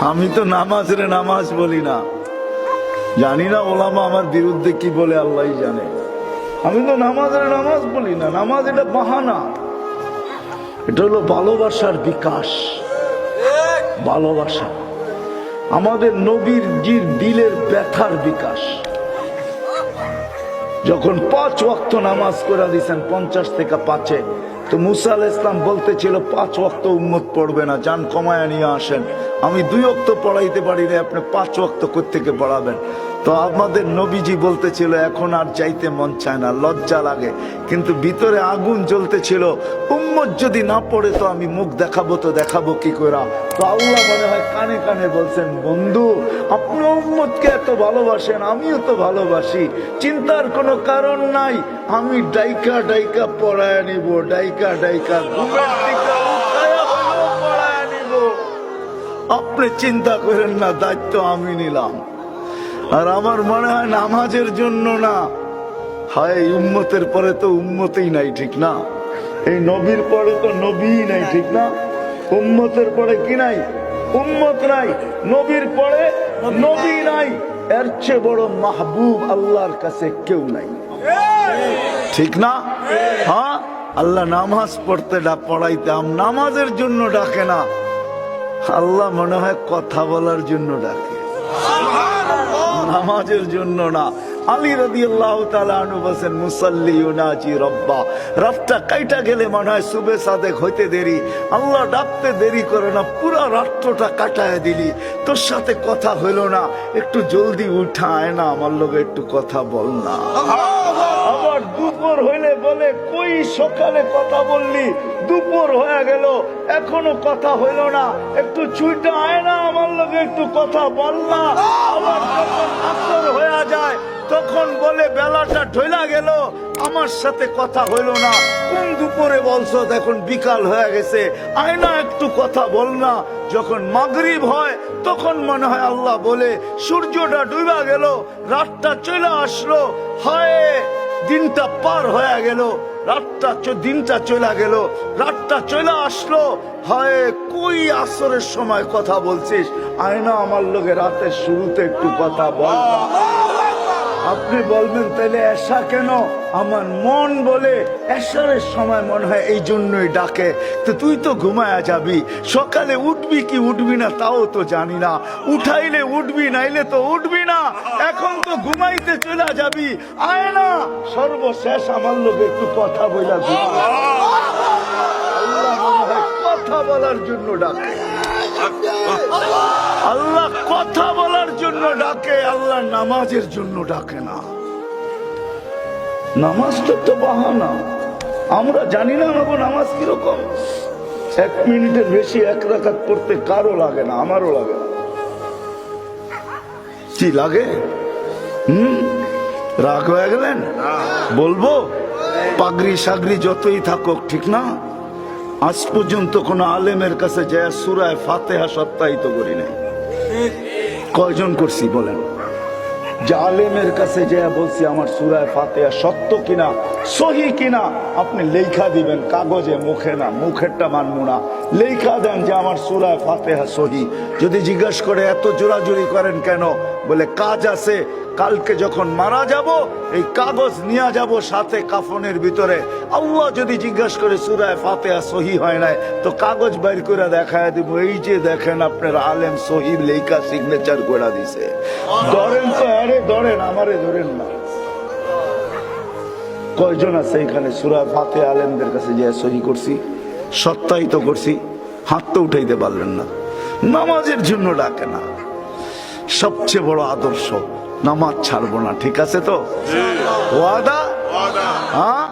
আমি তো নামাজ রে নামাজ বলি না। জানি না ওলামা আমার বিরুদ্ধে কি বলে আল্লাহ জানে। আমি তো নামাজ রে নামাজ বলি না, নামাজ এটা বাহানা। এটা হলো ভালোবাসার বিকাশ। ভালোবাসা। আমাদের নবীর জির দিলের ব্যথার বিকাশ। যখন পাঁচ ওয়াক্ত নামাজ করে দিয়েছেন পঞ্চাশ থেকে পাঁচে, তো মুসা আল ইসলাম বলতেছিল, পাঁচ ওয়াক্ত উম্মত পড়বে না, যান কমায় নিয়ে আসেন। আমি দুই অক্ত পড়াইতে পারি না আপনি পাঁচ ওয়াক্ত থেকে পড়াবেন? তো আমাদের নবীজি বলতেছিল, এখন আর যাইতে মন চায় না, লজ্জা লাগে। কিন্তু ভিতরে আগুন জ্বলতেছিল, উম্মত যদি না পড়ে তো আমি মুখ দেখাবো, তো দেখাবো কি করে তো আল্লাহ মনে হয় কানে কানে বলছেন, বন্ধু, আপনি উম্মতকে এত ভালোবাসেন, আমিও তো ভালোবাসি। চিন্তার কোনো কারণ নাই, আমি ডাইকা ডাইকা পড়ায় নিব, ডাইকা ডাইকা ঘুমের আপনি চিন্তা করেন না, দায়িত্ব আমি নিলাম। আর আমার মনে হয় নামাজের জন্য না, হয়, উম্মতের পরে তো উম্মতেই নাই, ঠিক না? এই নবীর পরে তো নবী নাই, ঠিক না? উম্মতের পরে কি নাই? উম্মত নাই, নবীর পরে নবী নাই। এর চেয়ে বড় মাহবুব আল্লাহর কাছে কেউ নাই। ঠিক না? হ্যাঁ? আল্লাহ নামাজ পড়তে পড়াইতে নামাজের জন্য ডাকে না। আল্লাহ মনে হয় কথা বলার জন্য ডাকে। নামাজের জন্য না। আলী রদি আল্লাহ তালু বলছেন, মুসল্লি ইউনাজি রব্বা। রাতটা কাইটা গেলে মনে হয় সুবে সাদেক হইতে দেরি। আল্লাহ ডাকতে দেরি করে না, পুরো রাত্রটা কাটায় দিলি। তোর সাথে কথা হইল না, একটু জলদি উঠায় না, আমার লোকে একটু কথা বল না। আবার দুপুর হইলে বলে, কই সকালে কথা বললি? দুপুর হয়ে গেল, এখনও কথা হইল না। একটু ছুইটা আয় না, আমার লোকে একটু কথা বল না। আবার যখন হয়ে যায়, তখন বলে, বেলাটা ঢইলা গেল, আমার সাথে কথা হইল না। কোন দুপুরে বলছো? এখন বিকাল হয়ে গেছে। আয়না একটু কথা বল না। যখন মাগরিব হয়, তখন মনে হয় আল্লাহ বলে, সূর্যটা ডুবা গেল, রাতটা চলে আসলো। হয় দিনটা পার হয়ে গেল, রাতটা দিনটা চলে গেল, রাতটা চলে আসলো। হয়, কই আসরের সময় কথা বলছিস? আয়না আমার লোকে রাতের শুরুতে একটু কথা বল। আপনি বলবেন তাহলে এসা কেন? আমার মন বলে এসারের সময় মনে হয় এই জন্যই ডাকে। তো তুই তো ঘুমায়া যাবি। সকালে উঠবি কি উঠবি না তাও তো জানি না। উঠাইলে উঠবি, নাইলে তো উঠবি না। এখন তো ঘুমাইতে চলে যাবি। আয় না, সর্বশেষ আমার লোক একটু কথা বইলা কথা বলার জন্য ডাকে। আল্লাহ কথা ডাকে, আল্লাহ নামাজের জন্য ডাকে না। নামাজটা তো তো বাহানা। আমরা জানি না আমাকে নামাজ কীরকম। এক মিনিটের বেশি এক রাখাত পড়তে কারও লাগে না, আমারও লাগে না। কি লাগে? হুম? রাগ হয়ে গেলেন? বলব? পাগড়ি সাগরি যতই থাকুক, ঠিক না? আজ পর্যন্ত কোন আলেমের কাছে যায়, সুরায় ফাতেহা সত্যায়িত করি নাই। কয়জন করছি বলেন? জালেমের কাছে যে বলছি, আমার সুরায় ফাতেয়া সত্য কিনা, সহি কিনা, আপনি লেখা দিবেন, কাগজে মুখে না, মুখেরটা মানবো না। লেখা দেন যে আমার সুরায় ফাতেহা সহি। যদি জিজ্ঞাসা করে এত জোরাজুরি করেন কেন? বলে কাজ আছে কালকে যখন মারা যাব এই কাগজ নিয়ে যাব সাথে কাফনের ভিতরে। আল্লাহ যদি জিজ্ঞাসা করে সুরায় ফাতেহা সহি হয় নাই? তো কাগজ বাইর করে দেখায় দিব এই যে দেখেন আপনার আলেম সহি লেখা সিগনেচার করে দিছে। ধরেন তো আরে ধরেন আমারে ধরেন না। কয়জন আছে এখানে সুরায় ফাতে আলেমদের কাছে যে সহি করছি? সত্যায়িত করছি হাত তো উঠাইতে পারলেন না। নামাজের জন্য ডাকে না। সবচেয়ে বড় আদর্শ নামাজ ছাড়বো না ঠিক আছে তো? ওয়াদা। হ্যাঁ?